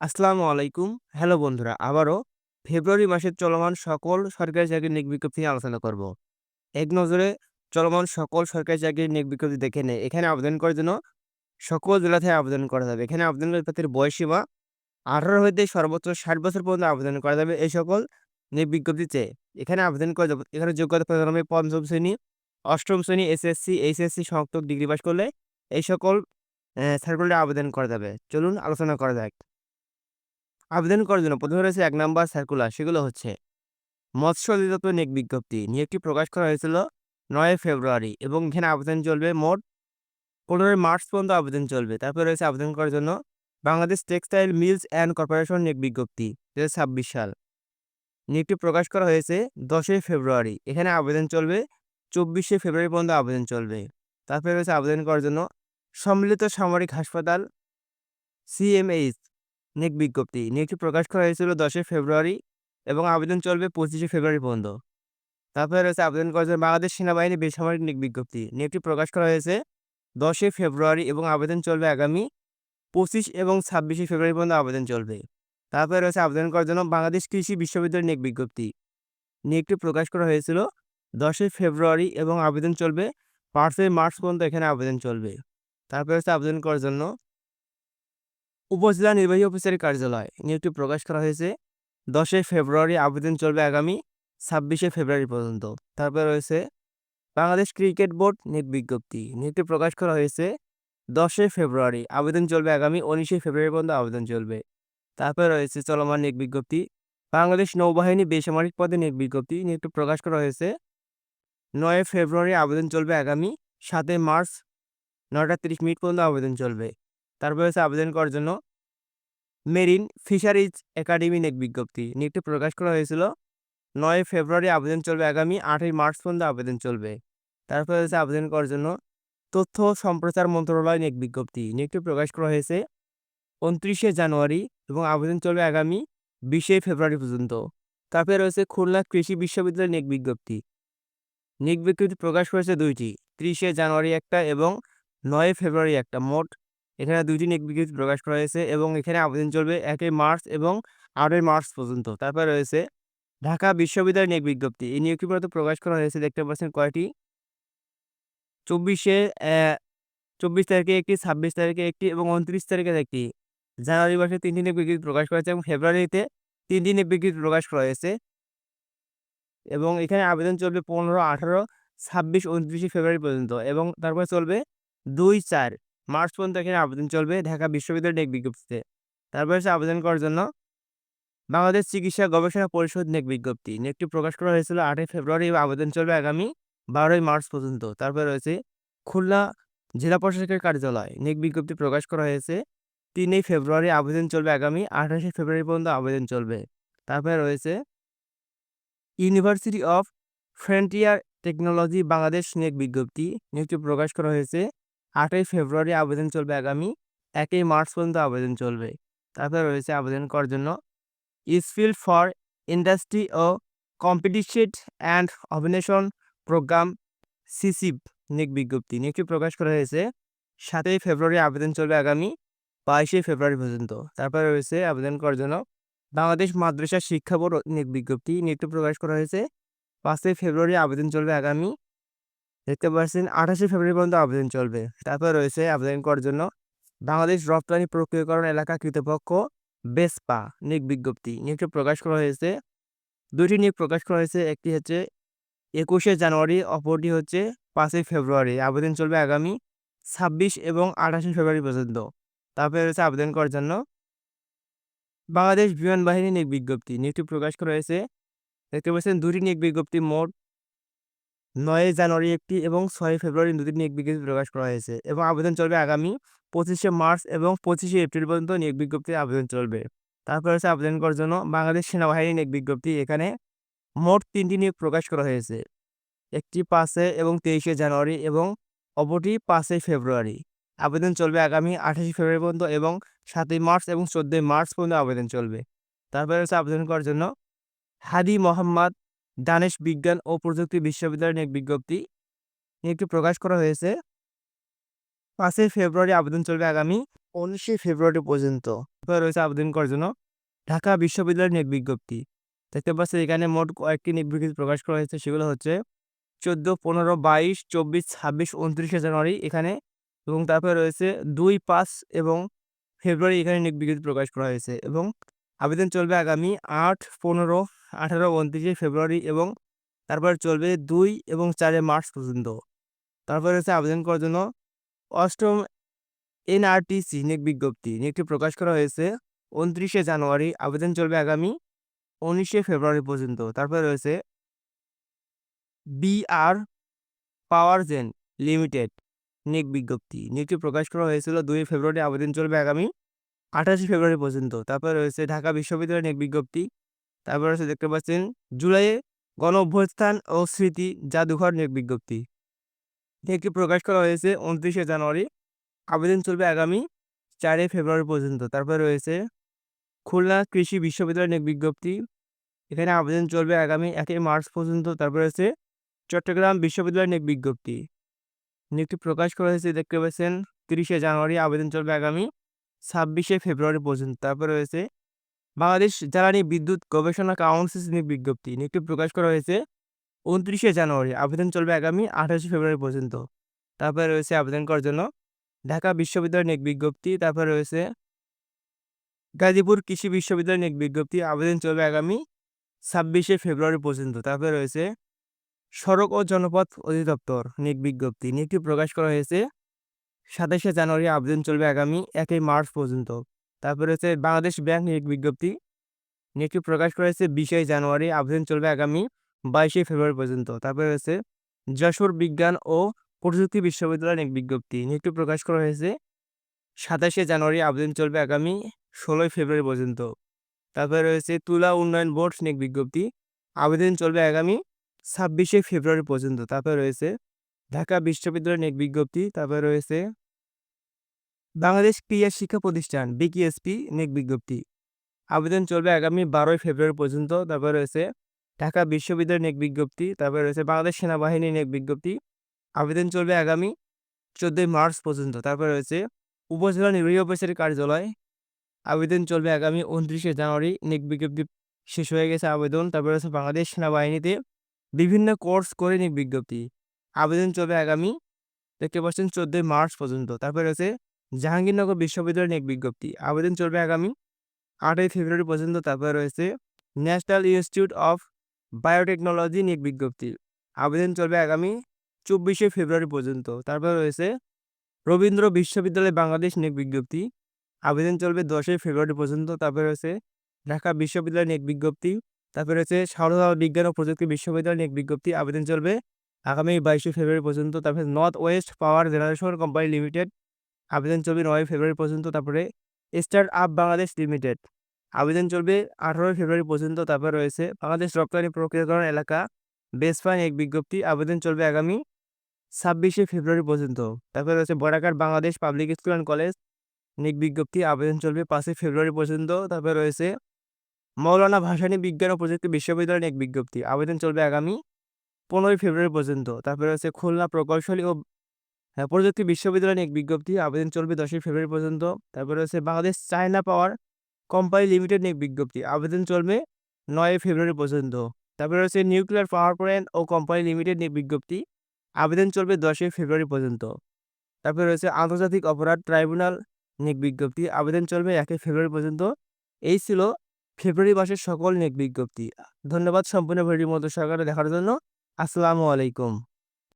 আসসালামু আলাইকুম। হ্যালো বন্ধুরা, আবারও ফেব্রুয়ারি মাসের চলমান সকল সরকারি চাকরির নিয়োগ বিজ্ঞপ্তি নিয়ে আলোচনা করব। এক নজরে চলমান সকল সরকারি চাকরির নিয়োগ বিজ্ঞপ্তি দেখে নেই। এখানে আবেদন করার জন্য সকল জেলা থেকে আবেদন করা যাবে। এখানে আবেদনের প্রার্থীর বয়সসীমা ১৮ হইতে সর্বোচ্চ ৬০ বছর পর্যন্ত আবেদন করা যাবে এই সকল নিয়োগ বিজ্ঞপ্তিতে। এখানে আবেদন করা যাবে এখানে যোগ্যতা প্রদান পঞ্চম শ্রেণি, অষ্টম শ্রেণি, এসএসসি, এইচএসসি স্নাতক ডিগ্রি পাস করলে এই সকল সার্কুলারে আবেদন করা যাবে। চলুন আলোচনা করা যাক। আবেদন করার জন্য প্রথমে রয়েছে এক নাম্বার সার্কুলার সেগুলো হচ্ছে মৎস্য অধিদপ্তর নিয়োগ বিজ্ঞপ্তি। নিয়োগটি প্রকাশ করা হয়েছিল ৯ ফেব্রুয়ারি এবং এখানে আবেদন চলবে মোট ১৫ মার্চ পর্যন্ত আবেদন চলবে। তারপরে রয়েছে আবেদন করার জন্য Bangladesh textile mills and corporation নিয়োগ বিজ্ঞপ্তি ২০২৬ সাল। নিয়োগটি প্রকাশ করা হয়েছে ১০ই ফেব্রুয়ারি। এখানে আবেদন চলবে ২৪শে ফেব্রুয়ারি পর্যন্ত আবেদন চলবে। তারপরে রয়েছে আবেদন করার জন্য সম্মিলিত সামরিক হাসপাতাল সিএমএইচ নিয়োগ বিজ্ঞপ্তি। নিয়োগটি প্রকাশ করা হয়েছিল ১০ই ফেব্রুয়ারি এবং আবেদন চলবে ২৫শে ফেব্রুয়ারি পর্যন্ত। তারপরে রয়েছে আবেদন করার জন্য বাংলাদেশ সেনাবাহিনী বেসামরিক নিয়োগ বিজ্ঞপ্তি। নিয়োগটি প্রকাশ করা হয়েছে ১০ই ফেব্রুয়ারি এবং আবেদন চলবে আগামী ২৫ এবং ২৬শে ফেব্রুয়ারি পর্যন্ত আবেদন চলবে। তারপরে রয়েছে আবেদন করার জন্য বাংলাদেশ কৃষি বিশ্ববিদ্যালয় নিয়োগ বিজ্ঞপ্তি। নিয়োগটি প্রকাশ করা হয়েছিল ১০ই ফেব্রুয়ারি এবং আবেদন চলবে পাঁচই মার্চ পর্যন্ত এখানে আবেদন চলবে। তারপরে হচ্ছে আবেদন করার জন্য উপজেলা নির্বাহী অফিসের কার্যালয়। নিয়োগটি প্রকাশ করা হয়েছে ১০ই ফেব্রুয়ারি, আবেদন চলবে আগামী ২৬শে ফেব্রুয়ারি পর্যন্ত। তারপরে রয়েছে বাংলাদেশ ক্রিকেট বোর্ড নিয়োগ বিজ্ঞপ্তি। নিয়োগটি প্রকাশ করা হয়েছে ১০ই ফেব্রুয়ারি, আবেদন চলবে আগামী ১৯শে ফেব্রুয়ারি পর্যন্ত আবেদন চলবে। তারপরে রয়েছে চলমান নিয়োগ বিজ্ঞপ্তি বাংলাদেশ নৌবাহিনী বেসামরিক পদে নিয়োগ বিজ্ঞপ্তি। নিয়োগটি প্রকাশ করা হয়েছে ৯ ফেব্রুয়ারি, আবেদন চলবে আগামী সাতই মার্চ ৯টা ৩০ মিনিট পর্যন্ত আবেদন চলবে। তারপরে হচ্ছে আবেদন করার জন্য মেরিন ফিশারিজ একাডেমি নিয়োগ বিজ্ঞপ্তি। নিয়োগটি প্রকাশ করা হয়েছিল ৯ ফেব্রুয়ারি, আবেদন চলবে আগামী আটই মার্চ পর্যন্ত আবেদন চলবে। তারপরে হচ্ছে আবেদন করার জন্য তথ্য সম্প্রচার মন্ত্রণালয় নিয়োগ বিজ্ঞপ্তি। নিয়োগটি প্রকাশ করা হয়েছে ২৯শে জানুয়ারি এবং আবেদন চলবে আগামী ২০শে ফেব্রুয়ারি পর্যন্ত। তারপরে রয়েছে খুলনা কৃষি বিশ্ববিদ্যালয় নিয়োগ বিজ্ঞপ্তি। নিয়োগ বিজ্ঞপ্তি প্রকাশ করেছে ২টি ৩০শে জানুয়ারি একটা এবং ৯ ফেব্রুয়ারি একটা। মোট এখানে ২টি নিয়োগ বিজ্ঞপ্তি প্রকাশ করা হয়েছে এবং এখানে আবেদন চলবে ১ই মার্চ এবং ৮ই মার্চ পর্যন্ত। তারপরে রয়েছে ঢাকা বিশ্ববিদ্যালয় নিয়োগ বিজ্ঞপ্তি। এই নিয়োগটি মূলত প্রকাশ করা হয়েছে দেখতে পাচ্ছেন কয়টি চব্বিশে চব্বিশ তারিখে একটি, ২৬ তারিখে একটি এবং ২৯ তারিখে একটি। জানুয়ারি মাসে ৩টি নিয়োগ বিজ্ঞপ্তি প্রকাশ করা হয়েছে এবং ফেব্রুয়ারিতে ৩টি নিয়োগ বিজ্ঞপ্তি প্রকাশ করা হয়েছে। এবং এখানে আবেদন চলবে ১৫, ১৮, ২৬, ২৯শে ফেব্রুয়ারি পর্যন্ত এবং তারপরে চলবে ২, ৪ মার্চ পর্যন্ত এখানে আবেদন চলবে ঢাকা বিশ্ববিদ্যালয় নিয়োগ বিজ্ঞপ্তিতে। তারপরে হচ্ছে আবেদন করার জন্য বাংলাদেশ চিকিৎসা গবেষণা পরিষদ নিয়োগ বিজ্ঞপ্তি। নিয়োগটি প্রকাশ করা হয়েছিল ৮ই ফেব্রুয়ারি, আবেদন চলবে আগামী ১২ই মার্চ পর্যন্ত। তারপরে রয়েছে খুলনা জেলা প্রশাসকের কার্যালয় নেক বিজ্ঞপ্তি প্রকাশ করা হয়েছে তিনই ফেব্রুয়ারি, আবেদন চলবে আগামী ২৮শে ফেব্রুয়ারি পর্যন্ত আবেদন চলবে। তারপরে রয়েছে university of frontier technology, Bangladesh নেক বিজ্ঞপ্তি। নিয়োগটি প্রকাশ করা হয়েছে ৮ই ফেব্রুয়ারি আবেদন চলবে আগামী একই মার্চ পর্যন্ত আবেদন চলবে। তারপরে রয়েছে আবেদন করার জন্য স্কিল ফর ইন্ডাস্ট্রি ও কম্পিটিশন অ্যান্ড অভিনেশন প্রোগ্রাম সিসিপ নিয়োগ বিজ্ঞপ্তি। নিয়োগটি প্রকাশ করা হয়েছে সাতই ফেব্রুয়ারি আবেদন চলবে আগামী ২২শে ফেব্রুয়ারি পর্যন্ত। তারপরে রয়েছে আবেদন করার জন্য বাংলাদেশ মাদ্রাসা শিক্ষা বোর্ড নিয়োগ বিজ্ঞপ্তি। নিয়োগটি প্রকাশ করা হয়েছে পাঁচই ফেব্রুয়ারি আবেদন চলবে আগামী দেখতে পাচ্ছেন ২৮শে ফেব্রুয়ারি পর্যন্ত আবেদন চলবে। তারপর রয়েছে আবেদন করার জন্য বাংলাদেশ রপ্তানি প্রক্রিয়াকরণ এলাকা কৃতপক্ষ বেসপা নিয়োগ বিজ্ঞপ্তি। নিয়োগটি প্রকাশ করা হয়েছে দুটি নিয়োগ প্রকাশ করা হয়েছে। একটি হচ্ছে ২১শে জানুয়ারি, অপরটি হচ্ছে পাঁচই ফেব্রুয়ারি। আবেদন চলবে আগামী ২৬ এবং ২৮শে ফেব্রুয়ারি পর্যন্ত। তারপরে রয়েছে আবেদন করার জন্য বাংলাদেশ বিমান বাহিনী নিয়োগ বিজ্ঞপ্তি। নিয়োগটি প্রকাশ করা হয়েছে, দেখতে পাচ্ছেন দুটি নিয়োগ বিজ্ঞপ্তি মোট ৯ই জানুয়ারি একটি এবং ছয় ফেব্রুয়ারি ২টি নিয়োগ বিজ্ঞপ্তি প্রকাশ করা হয়েছে এবং আবেদন চলবে আগামী ২৫শে মার্চ এবং ২৫শে এপ্রিল পর্যন্ত নিয়োগ বিজ্ঞপ্তির আবেদন চলবে। তারপরে হচ্ছে আবেদন করার জন্য বাংলাদেশ সেনাবাহিনী নিয়োগ বিজ্ঞপ্তি। এখানে মোট তিনটি নিয়োগ প্রকাশ করা হয়েছে। একটি ৫এ এবং ২৩শে জানুয়ারি এবং অপরটি ৫ই ফেব্রুয়ারি। আবেদন চলবে আগামী ২৮শে ফেব্রুয়ারি পর্যন্ত এবং সাতই মার্চ এবং ১৪ই মার্চ পর্যন্ত আবেদন চলবে। তারপরে হচ্ছে আবেদন করার জন্য হাদি মোহাম্মদ দানেশ বিজ্ঞান ও প্রযুক্তি বিশ্ববিদ্যালয়ের নিয়োগ বিজ্ঞপ্তি। নিয়োগটি প্রকাশ করা হয়েছে পাঁচই ফেব্রুয়ারি আবেদন চলবে আগামী উনিশে ফেব্রুয়ারি পর্যন্ত রয়েছে আবেদন করার জন্য ঢাকা বিশ্ববিদ্যালয়ের নিয়োগ বিজ্ঞপ্তি দেখতে পাচ্ছেন এখানে মোট কয়েকটি নিয়োগ প্রকাশ করা হয়েছে, সেগুলো হচ্ছে চোদ্দ, পনেরো, বাইশ, চব্বিশ, ছাব্বিশ, উনত্রিশে জানুয়ারি এখানে এবং তারপরে রয়েছে দুই, পাঁচ এবং ফেব্রুয়ারি এখানে নিয়োগ প্রকাশ করা হয়েছে এবং আবেদন চলবে আগামী আট, পনেরো, আঠারো, উনত্রিশে ফেব্রুয়ারি এবং তারপর চলবে দুই এবং চারে মার্চ পর্যন্ত। তারপরে রয়েছে আবেদন করার জন্য অষ্টম এনআরটিসি নিয়োগ বিজ্ঞপ্তি। নিয়োগটি প্রকাশ করা হয়েছে উনত্রিশে জানুয়ারি। আবেদন চলবে আগামী উনিশে ফেব্রুয়ারি পর্যন্ত। তারপরে রয়েছে বিআর পাওয়ার জেন লিমিটেড নিয়োগ বিজ্ঞপ্তি। নিয়োগটি প্রকাশ করা হয়েছিল দুই ফেব্রুয়ারি। আবেদন চলবে আগামী আঠাশে ফেব্রুয়ারি পর্যন্ত। তারপরে রয়েছে ঢাকা বিশ্ববিদ্যালয়ের নিয়োগ বিজ্ঞপ্তি। তারপরে রয়েছে দেখতে পাচ্ছেন জুলাইয়ে গণ অভ্যুত্থান ও স্মৃতি জাদুঘর নিয়োগ বিজ্ঞপ্তি। নিয়োগটি প্রকাশ করা হয়েছে? উনত্রিশে জানুয়ারি। আবেদন চলবে আগামী চারই ফেব্রুয়ারি পর্যন্ত। তারপরে রয়েছে খুলনা কৃষি বিশ্ববিদ্যালয়ের নিয়োগ বিজ্ঞপ্তি। এখানে আবেদন চলবে আগামী একই মার্চ পর্যন্ত। তারপরে রয়েছে চট্টগ্রাম বিশ্ববিদ্যালয়ের নিয়োগ বিজ্ঞপ্তি। নিয়োগটি প্রকাশ করা হয়েছে দেখতে পাচ্ছেন, তিরিশে জানুয়ারি। আবেদন চলবে আগামী ছাব্বিশে ফেব্রুয়ারি পর্যন্ত। তারপরে রয়েছে বাংলাদেশ জ্বালানি বিদ্যুৎ গবেষণা কাউন্সিল বিজ্ঞপ্তি। নিয়োগটি প্রকাশ করা হয়েছে উনত্রিশে জানুয়ারি। আবেদন চলবে আগামী আঠাশে ফেব্রুয়ারি পর্যন্ত। তারপরে রয়েছে আবেদন করার জন্য ঢাকা বিশ্ববিদ্যালয় নিয়োগ বিজ্ঞপ্তি। তারপরে রয়েছে গাজীপুর কৃষি বিশ্ববিদ্যালয় নিয়োগ বিজ্ঞপ্তি। আবেদন চলবে আগামী ছাব্বিশে ফেব্রুয়ারি পর্যন্ত। তারপরে রয়েছে সড়ক ও জনপথ অধিদপ্তর নিয়োগ বিজ্ঞপ্তি। নিয়োগটি প্রকাশ করা হয়েছে সাতাশে জানুয়ারি আবেদন চলবে আগামী একই মার্চ পর্যন্ত। তারপরে রয়েছে বাংলাদেশ ব্যাংক নিয়োগ বিজ্ঞপ্তি। নিয়োগটি প্রকাশ করা হয়েছে বিশে জানুয়ারি, আবেদন চলবে আগামী বাইশে ফেব্রুয়ারি পর্যন্ত। তারপরে রয়েছে যশোর বিজ্ঞান ও প্রযুক্তি বিশ্ববিদ্যালয় নিয়োগ বিজ্ঞপ্তি। নিয়োগটি প্রকাশ করা হয়েছে সাতাশে জানুয়ারি, আবেদন চলবে আগামী ষোলোই ফেব্রুয়ারি পর্যন্ত। তারপরে রয়েছে তুলা উন্নয়ন বোর্ড নিয়োগ বিজ্ঞপ্তি। আবেদন চলবে আগামী ছাব্বিশে ফেব্রুয়ারি পর্যন্ত। তারপরে রয়েছে ঢাকা বিশ্ববিদ্যালয়ের নিয়োগ বিজ্ঞপ্তি, তারপরে রয়েছে বাংলাদেশ ক্রিয়া শিক্ষা প্রতিষ্ঠান, বিকিএসপি, নিয়োগ বিজ্ঞপ্তি। আবেদন চলবে আগামী বারোই ফেব্রুয়ারি পর্যন্ত, তারপরে রয়েছে ঢাকা বিশ্ববিদ্যালয় নিয়োগ বিজ্ঞপ্তি, তারপরে রয়েছে বাংলাদেশ সেনাবাহিনী নিয়োগ বিজ্ঞপ্তি। আবেদন চলবে আগামী চোদ্দোই মার্চ পর্যন্ত, তারপরে রয়েছে উপজেলা নির্বাহী অফিসের কার্যালয়। আবেদন চলবে আগামী উনত্রিশে জানুয়ারি, নিয়োগ বিজ্ঞপ্তি শেষ হয়ে গেছে আবেদন, তারপরে রয়েছে বাংলাদেশ সেনাবাহিনীতে বিভিন্ন কোর্স করে নিয়োগ বিজ্ঞপ্তি। আবেদন চলবে আগামী, দেখতে পাচ্ছেন চোদ্দোই মার্চ পর্যন্ত। তারপরে রয়েছে জাহাঙ্গীরনগর বিশ্ববিদ্যালয় নিয়োগ বিজ্ঞপ্তি। আবেদন চলবে আগামী আটই ফেব্রুয়ারি পর্যন্ত। তারপরে রয়েছে ন্যাশনাল ইনস্টিটিউট অফ বায়োটেকনোলজি নিয়োগ বিজ্ঞপ্তি। আবেদন চলবে আগামী চব্বিশে ফেব্রুয়ারি পর্যন্ত। তারপরে রয়েছে রবীন্দ্র বিশ্ববিদ্যালয় বাংলাদেশ নিয়োগ বিজ্ঞপ্তি। আবেদন চলবে দশই ফেব্রুয়ারি পর্যন্ত। তারপরে রয়েছে ঢাকা বিশ্ববিদ্যালয় নিয়োগ বিজ্ঞপ্তি। তারপরে রয়েছে শারদা বিজ্ঞান ও প্রযুক্তি বিশ্ববিদ্যালয় নিয়োগ বিজ্ঞপ্তি। আবেদন চলবে আগামী বাইশে ফেব্রুয়ারি পর্যন্ত তারপরে north west power generation company limited আবেদন চলবে নয় ফেব্রুয়ারি পর্যন্ত, তারপরে স্টার্ট আপ বাংলাদেশ লিমিটেড আবেদন চলবে আঠারোই ফেব্রুয়ারি পর্যন্ত, তারপর রয়েছে বাংলাদেশ রপ্তানি প্রক্রিয়াকরণ এলাকা বেসফান এক বিজ্ঞপ্তি, আবেদন চলবে আগামী ছাব্বিশে ফেব্রুয়ারি পর্যন্ত, তারপরে রয়েছে বরাকার Bangladesh public school and college নিক বিজ্ঞপ্তি, আবেদন চলবে পাঁচই ফেব্রুয়ারি পর্যন্ত, তারপরে রয়েছে মৌলানা ভাসানী বিজ্ঞান ও প্রযুক্তি বিশ্ববিদ্যালয়ের এক বিজ্ঞপ্তি, আবেদন চলবে আগামী পনেরোই ফেব্রুয়ারি পর্যন্ত। তারপরে রয়েছে খুলনা প্রকৌশলী ও হ্যাঁ, প্রযুক্তি বিশ্ববিদ্যালয়ের এক বিজ্ঞপ্তি আবেদন চলবে দশই ফেব্রুয়ারি পর্যন্ত। তারপরে রয়েছে Bangladesh China power company limited এক বিজ্ঞপ্তি আবেদন চলবে নয় ফেব্রুয়ারি পর্যন্ত। তারপরে রয়েছে নিউক্লিয়ার পাওয়ার প্ল্যান্ট ও কোম্পানি লিমিটেড নিয়ে বিজ্ঞপ্তি আবেদন চলবে দশই ফেব্রুয়ারি পর্যন্ত। তারপরে রয়েছে আন্তর্জাতিক অপরাধ ট্রাইব্যুনাল নিয়োগ বিজ্ঞপ্তি আবেদন চলবে একই ফেব্রুয়ারি পর্যন্ত। এই ছিল ফেব্রুয়ারি মাসের সকল নিয়োগ বিজ্ঞপ্তি। ধন্যবাদ সম্পূর্ণ ভিডিওর মতো সরকারে দেখার জন্য। আসসালামু আলাইকুম।